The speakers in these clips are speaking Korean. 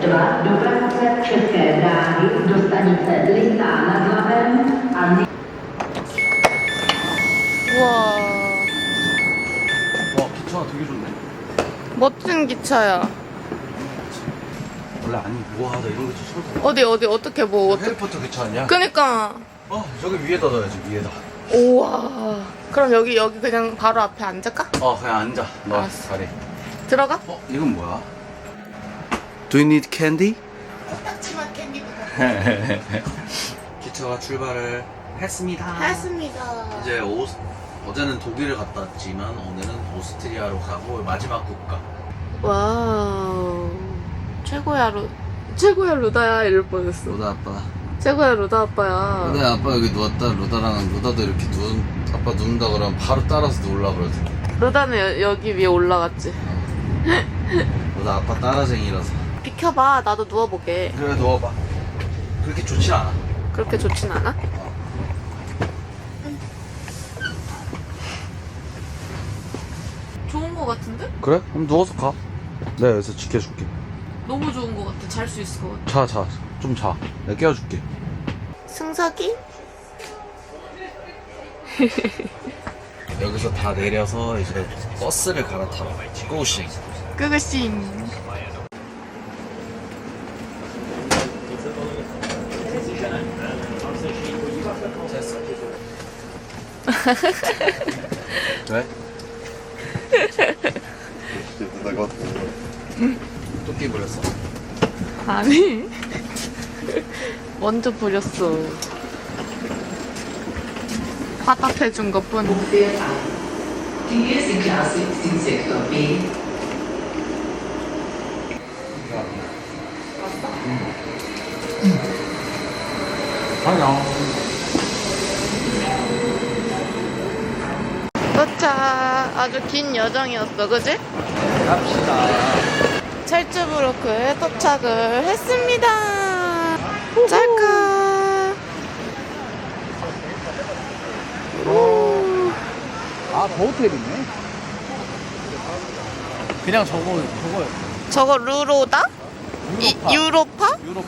2 do práce České dráhy do stanice Lysá nad Labem a 우와 와 기차가 되게 좋네 멋진 기차야 원래 아니 우와 나 이런 기차 처음 타 어디 어디 어떻게 뭐 어떻게 해리포터 기차 아니야? 그니까 어 저기 위에다 놔야지 위에다 우와 그럼 여기 여기 그냥 바로 앞에 앉을까? 어 그냥 앉아 너 알았어. 자리 들어가? 어 이건 뭐야? Do you need candy? 딱지만 캔디. 기차가 출발을 했습니다. 했습니다. 이제 오, 어제는 독일을 갔다 왔지만 오늘은 오스트리아로 가고 마지막 국가. 와우. 최고야 루 최고야 루다야 이럴 뻔했어. 로다 아빠. 최고야 루다 아빠야. 로다 아빠 여기 누웠다. 로다랑 로다도 이렇게 누운 아빠 누운다 그러면 바로 따라서 누울라 그러지. 루다는 여, 여기 위에 올라갔지. 로다 아빠 따라쟁이라서 비켜봐. 나도 누워보게. 그래 누워봐. 그렇게 좋진 않아. 그렇게 좋진 않아? 좋은 거 같은데? 그래? 그럼 누워서 가. 내가 여기서 지켜줄게. 너무 좋은 거 같아. 잘 수 있을 것 같아. 자 자. 좀 자. 내가 깨워줄게. 승석이? 여기서 다 내려서 이제 버스를 갈아타러 고싱. 끄그싱 왜? 토끼 부렸어. 아니. 먼저 부렸어. 화답해준 것뿐. Die erste Klasse ist in Sektor B. 안녕 도착 아주 긴 여정이었어 그지? 갑시다 찰츠부르크에 도착을 했습니다 짤까 오. 아저 호텔이네 그냥 저거 저거요 저거 루로다? 이, 유로파? 유럽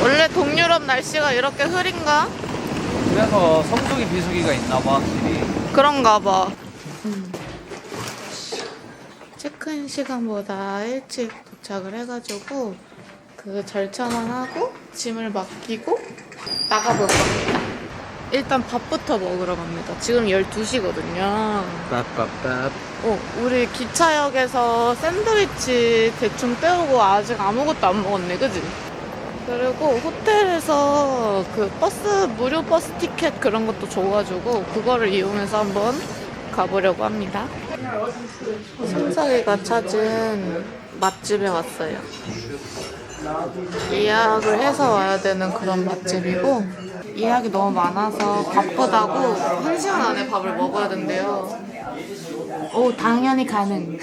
원래 동유럽 날씨가 이렇게 흐린가? 그래서 성수기 비수기가 있나봐 확실히 그런가 봐. 체크인 시간보다 일찍 도착을 해가지고 그 절차만 하고 짐을 맡기고 나가볼 겁니다. 일단 밥부터 먹으러 갑니다. 지금 12시거든요. 빡빡빡 어, 우리 기차역에서 샌드위치 대충 때우고 아직 아무것도 안 먹었네, 그지? 그리고 호텔에서 그 버스, 무료 버스 티켓 그런 것도 줘가지고 그거를 이용해서 한번 가보려고 합니다. 승석이가 찾은 맛집에 왔어요. 예약을 해서 와야 되는 그런 맛집이고 예약이 너무 많아서 바쁘다고 한 시간 안에 밥을 먹어야 된대요. 오 당연히 가능.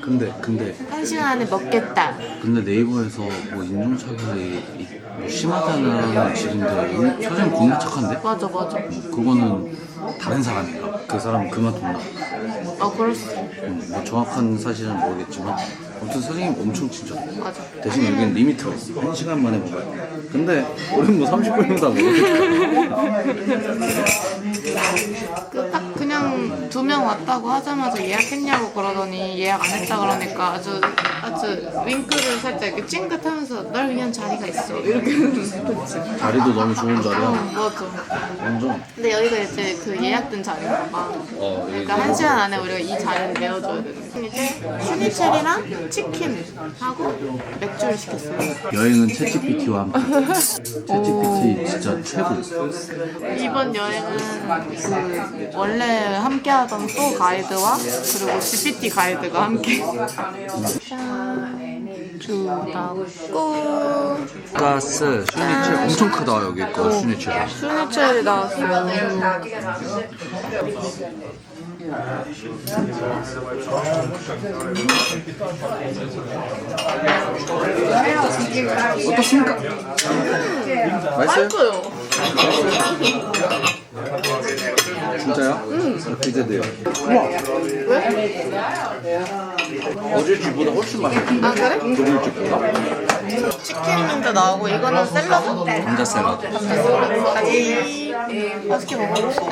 근데 근데 한 시간 안에 먹겠다. 근데 네이버에서 뭐 인종차별이 이- 뭐 심하다는 인- 사장님 공부 착한데? 맞아 맞아. 그거는 다른 사람인가? 그 사람 그만둔다 아 그럴 수 있어. 음, 뭐 정확한 사실은 모르겠지만 아무튼 사장님 엄청 친절 맞아. 대신 여기는 리미트가 있어 한 시간 만에 먹어야 돼 근데 우린 뭐 30분이면 다 먹었겠다 그딱 그냥 두명 왔다고 하자마자 예약했냐고 그러더니 예약 안 했다 그러니까 아주 아주 윙크를 살짝 이렇게 찡긋하면서 널 위한 자리가 있어 이렇게 했지. 자리도 너무 좋은 어 자리야 맞아. 완전 근데 여기가 이제 그 예약된 자리인가 봐. 어 그러니까 한 시간 안에 우리가 이 자리를 메워줘야 되는 거야. 이제 슈니첼이랑 치킨 하고 맥주를 시켰어요. 여행은 챗GPT와 함께 챗GPT 진짜 최고 이번 여행은 그 원래 함께하던 또 가이드와 그리고 GPT 가이드가 함께 주다고 플러스 슈니첼 엄청 크다 여기 거 슈니첼 슈니첼이 나왔어요. 어떻습니까? 맛있어요? 맛있어요. 진짜요? 응. 기대돼요. 왜? 어제 집보다 훨씬 맛있어. 아 그래? 독일 집보다. 치킨도 나오고 이거는 샐러드? 감자 샐러드. 같이 맛있게 먹어봅시다.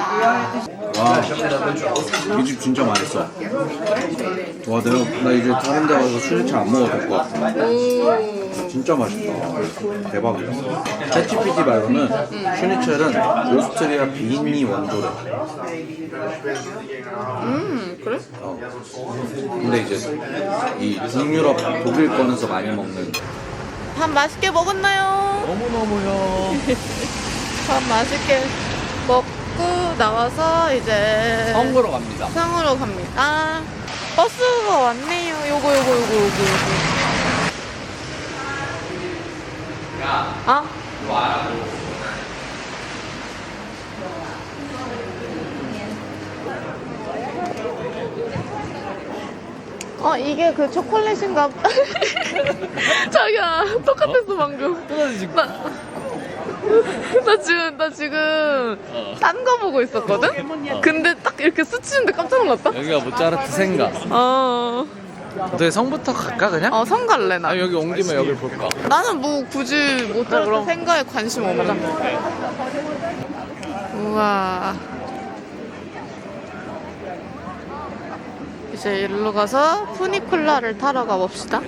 와, 이 집 진짜 맛있어. 와, 내가 나 이제 다른 데 가서 수제차 안 먹어도 될 것 같아. 오. 진짜 맛있다. 대박이다. 채치피티 말로는 슈니첼은 오스트리아 비니 원조래. 음 그래? 어. 근데 이제 이 북유럽 독일 거에서 많이 먹는 밥 맛있게 먹었나요? 너무너무요. 밥 맛있게 먹고 나와서 이제 성으로 갑니다. 상으로 갑니다. 버스가 왔네요. 요거 요거 요거 요거 요거. 야, 아? 이거 알아? 어 이게 그 초콜릿인가? 봐. 자기야 똑같았어 방금. 끊어지지. 나, 나 지금 나 지금 딴거 보고 있었거든? 근데 딱 이렇게 스치는데 깜짝 놀랐다. 여기가 모짜르트 생가. 어, 어떻게 성부터 갈까 그냥? 어 성갈래 나. 아 여기 온 김에 여기 볼까? 나는 뭐 굳이 모짜르트 생가에 관심 없잖아. 우와. 이제 일로 가서 푸니쿨라를 타러 가봅시다.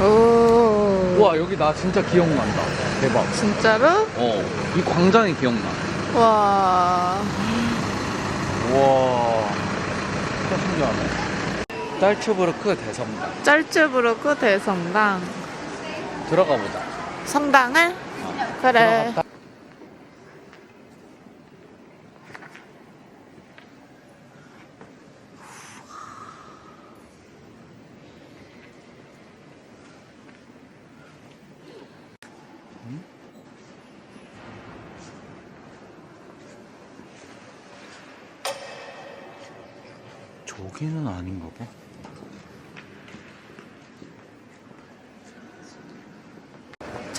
오. 와 여기 나 진짜 기억난다. 대박. 진짜로? 어, 이 광장이 기억나. 와. 와, 진짜 신기하네. 딸츠부르크 대성당 짤츠부르크 대성당. 들어가 보자. 성당을? 그래. 저기는 아닌가 봐.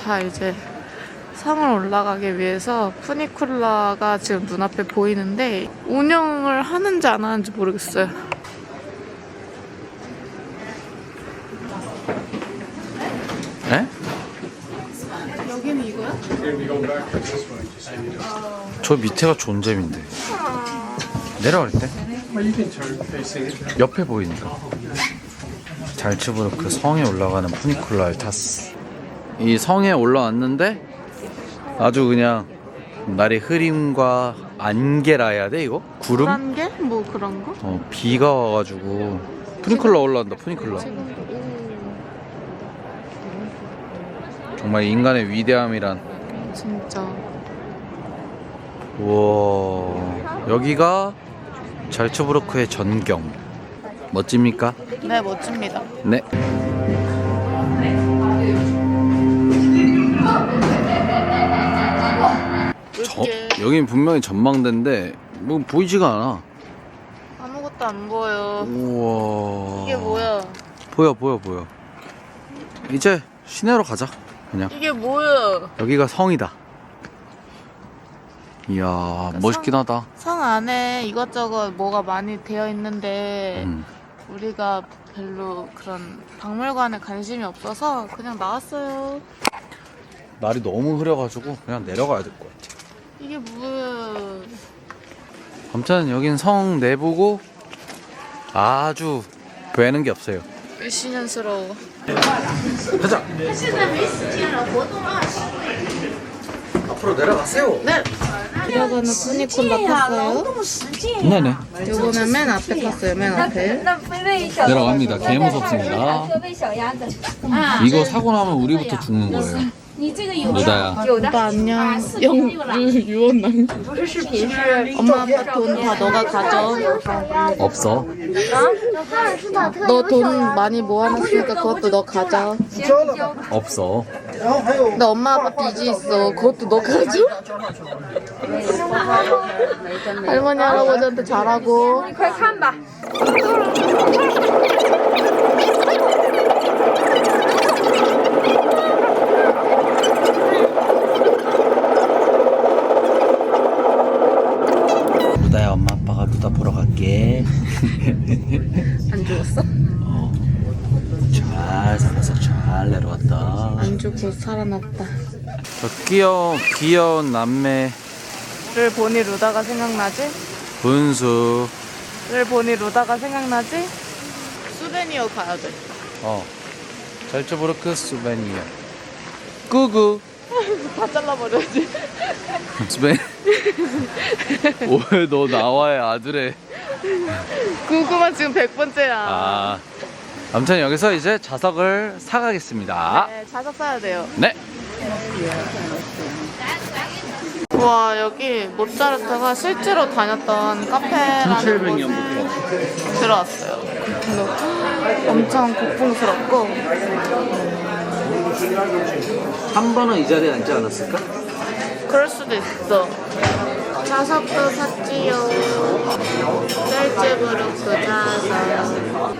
자, 이제 성을 올라가기 위해서 푸니쿨라가 지금 눈앞에 보이는데 운영을 하는지 안 하는지 모르겠어요. 에? 여기는 이거야? 저 밑에가 존잼인데. 내려갈 때? 옆에 보이니까. 잘츠부르크 성에 올라가는 푸니쿨라를 탔어. 이 성에 올라왔는데 아주 그냥 날이 흐림과 안개라 해야 돼 이거? 구름? 단계? 뭐 그런 거? 어, 비가 와가지고 푸니쿨라 올라온다 푸니쿨라. 정말 인간의 위대함이란. 진짜. 우와 여기가 잘츠부르크의 전경 멋집니까? 네, 멋집니다. 네 여긴 분명히 전망대인데 뭐 보이지가 않아 아무것도 안 보여. 우와 이게 뭐야? 보여 보여 보여 이제 시내로 가자 그냥 이게 뭐야? 여기가 성이다 이야 멋있긴 하다 성 안에 이것저것 뭐가 많이 되어 있는데 음. 우리가 별로 그런 박물관에 관심이 없어서 그냥 나왔어요. 날이 너무 흐려가지고 그냥 내려가야 될 것 같아 이게 뭐야? 아무튼 여긴 성 내부고 아주 배는 게 없어요. 일신년스러워. 가자. 앞으로 내려가세요. 네. 들어가는 푸니콜라 탔어요. 네네. 요거는 맨 앞에 탔어요. 맨 앞에. 내려갑니다. 개 무섭습니다. 이거 사고 나면 우리부터 죽는 거예요. 루다야. 오빠 안녕. 영 유, 유원남. 엄마 아빠 돈 다 너가 가져. 없어. 너 돈 많이 모아놨으니까 그것도 너 가져. 없어. 근데 엄마 아빠 빚이 있어. 그것도 너 가져. 할머니 할아버지한테 잘하고. 快看吧。 죽고 살아났다. 저 귀여운 귀여운 남매 를 보니 루다가 생각나지? 분수 를 보니 루다가 생각나지? 수베니어 가야 돼. 어 잘츠부르크 수베니어 꾸구 다 잘라버려야지. 수베 오해 너 나와의 아들의 구구만 지금 100번째야. 아 아무튼 여기서 이제 자석을 사가겠습니다 네, 자석 사야 돼요. 네 와, 여기 모짜르트가 실제로 다녔던 카페라는 곳에 들어왔어요. 근데 엄청 고풍스럽고 한 번은 이 자리에 앉지 않았을까? 그럴 수도 있어. 자석도 샀지요. 셀츠부르크 자석.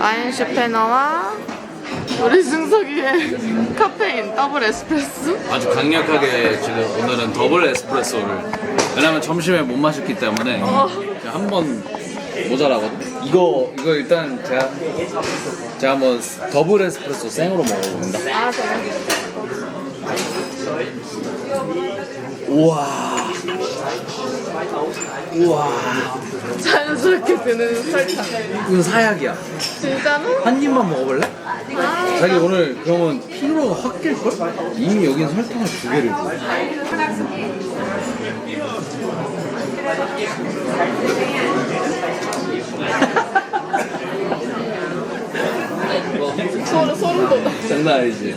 아인슈페너와 우리 승석이의 카페인 더블 에스프레소. 아주 강력하게 지금 오늘은 더블 에스프레소를 왜냐면 점심에 못 마셨기 때문에 한번 모자라거든 이거 이거 일단 제가 제가 한번 더블 에스프레소 생으로 먹어봅니다 아. 우와 우와 자연스럽게 드는 설탕. 이건 사약이야 진짜로? 한 입만 먹어볼래? 아, 자기 오늘 그러면 피로가 확 깰걸? 이미 여긴 설탕을 두 개를 줘 소름, 소름 돋아. 장난 아니지?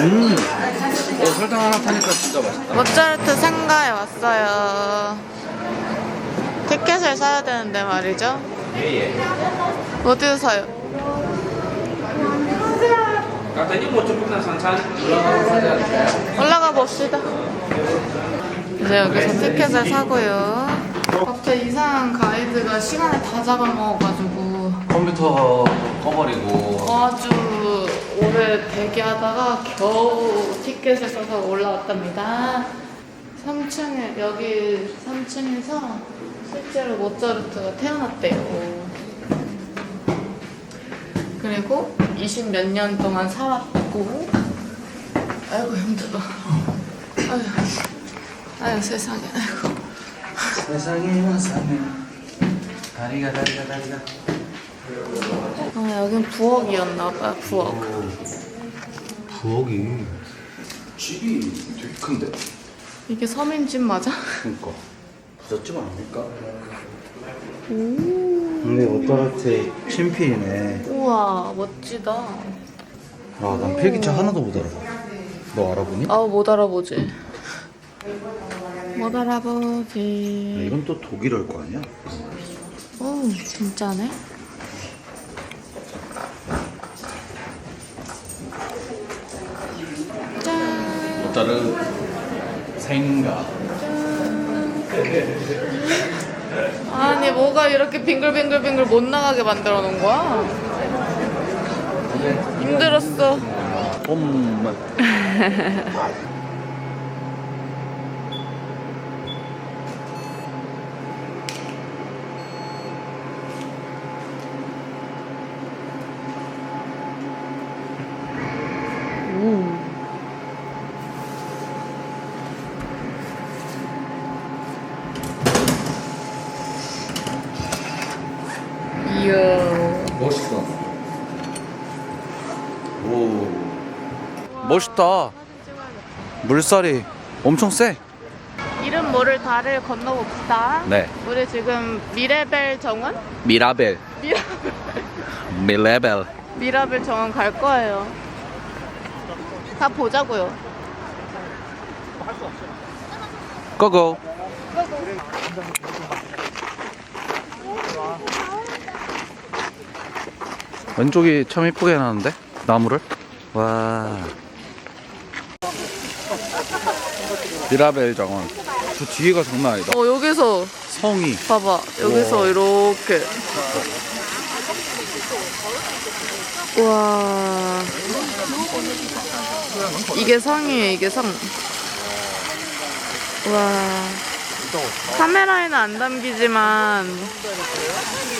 음, 어, 설탕 하나 타니까 진짜 맛있다. 모차르트 상가에 왔어요. 티켓을 사야 되는데 말이죠. 어디서 사요? 올라가 봅시다. 이제 여기서 티켓을 사고요. 갑자기 이상한 가이드가 시간을 다 잡아먹어가지고 컴퓨터 꺼버리고. 아주 오래 대기하다가 겨우 티켓을 사서 올라왔답니다. 3층에 여기 3층에서 실제로 모차르트가 태어났대요. 그리고 20 몇 년 동안 살았고 아이고 힘들어. 아유, 아유 세상에 아이고. 세상에 와서는 다리가 다리가 다리가. 아 여긴 부엌이었나봐 부엌. 부엌이 집이 되게 큰데? 이게 서민집 맞아? 그니까 부잣집 아닙니까? 오. 근데 오따라테 친필이네. 우와 멋지다. 아, 난 필기체 하나도 못 알아봐. 너 알아보니? 아우 못 알아보지. 못 야, 알아보지. 이건 또 독일어일 거 아니야? 오 진짜네. 짠. 오따르 생가. 아니 뭐가 이렇게 빙글빙글빙글 못 나가게 만들어 놓은 거야? 힘들었어. 봄. 이 야. 멋있어. 오. 멋있다. 물살이 엄청 세. 이름 모를 달을 건너봅시다. 네. 우리 지금 미레벨 정원? 미라벨. 미라, 미레벨. 미라벨 정원 갈 거예요. 다 보자고요. 고고. 왼쪽이 참 이쁘게 해놨는데 나무를? 와. 미라벨 정원 저 뒤에가 장난 아니다. 어 여기서. 성이. 봐봐. 여기서 우와. 이렇게. 와. 이게 성이에요 이게 성. 와. 카메라에는 안 담기지만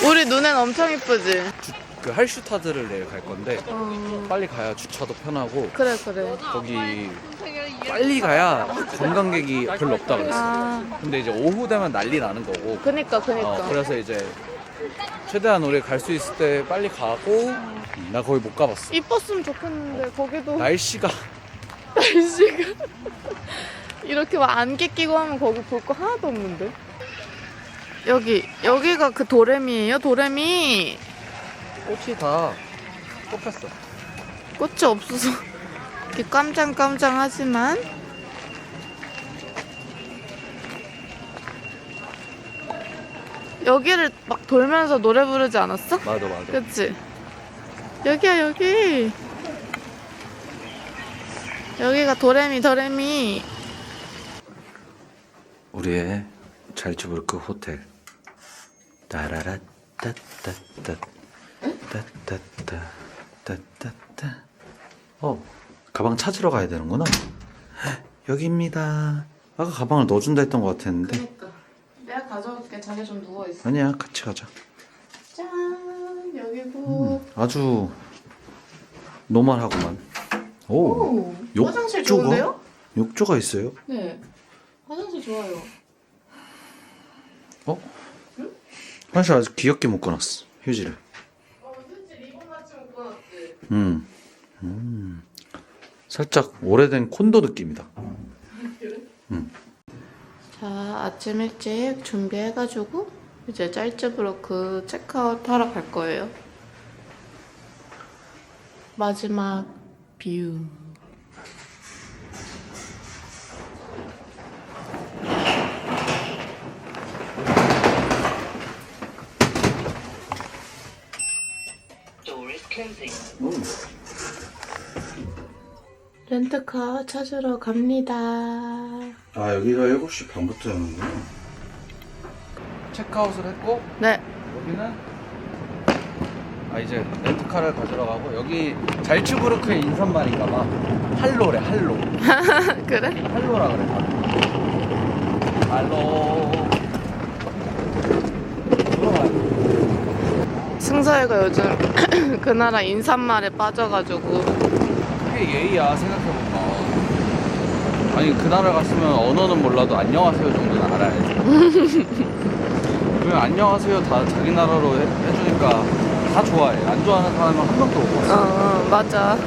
우리 눈엔 엄청 이쁘지. 그 할슈타드를 내일 갈 건데 어, 빨리 가야 주차도 편하고 그래 그래. 거기 빨리 가야 관광객이 별로 없다 그랬어. 아 근데 이제 오후 되면 난리 나는 거고. 그니까 그니까. 어, 그래서 이제 최대한 우리 갈 수 있을 때 빨리 가고 나 거기 못 가봤어. 이뻤으면 좋겠는데 거기도 날씨가 날씨가 이렇게 막 안개 끼고 하면 거기 볼 거 하나도 없는데. 여기 여기가 그 도레미예요 도레미. 꽃이 다 뽑혔어. 꽃이 없어서 이렇게 깜장깜장하지만 여기를 막 돌면서 노래 부르지 않았어? 맞아 맞아. 그치? 여기야 여기 여기가 도레미 도레미 우리의 잘츠부르크 호텔 따라라 따따따 따따따 따따따. 어 가방 찾으러 가야 되는구나. 여기입니다. 아까 가방을 넣어준다 했던 것 같았는데. 그러니까. 내가 가져올게. 자기 좀 누워있어. 아니야 같이 가자. 짠! 여기고 아주 노멀하구만. 오, 오, 욕조가? 화장실 좋은데요? 욕조가 있어요? 네. 화장실 좋아요. 어? 화장실 아주 귀엽게 묶어놨어 휴지를 어 진짜 리본 같이 묶어놨지 음. 음. 살짝 오래된 콘도 느낌이다. 자 아침 일찍 준비해가지고 이제 짤츠브로크 체크아웃 하러 갈 거예요 마지막 뷰 렌트카 찾으러 갑니다. 아 여기가 7시 반부터 하는구나. 체크아웃을 했고 네, 여기는 아 이제 렌트카를 가지러 가고 여기 잘츠부르크의 인사말인가 봐 할로래 할로 그래? 할로라 그래 할로 승서이가 요즘 그 나라 인사말에 빠져가지고 그게 예의야 생각해보면 아니 그 나라 갔으면 언어는 몰라도 안녕하세요 정도는 알아야지 그러면 안녕하세요 다 자기 나라로 해, 해주니까 다 좋아해. 안 좋아하는 사람은 한 명도 못 봤어. 어, 어 맞아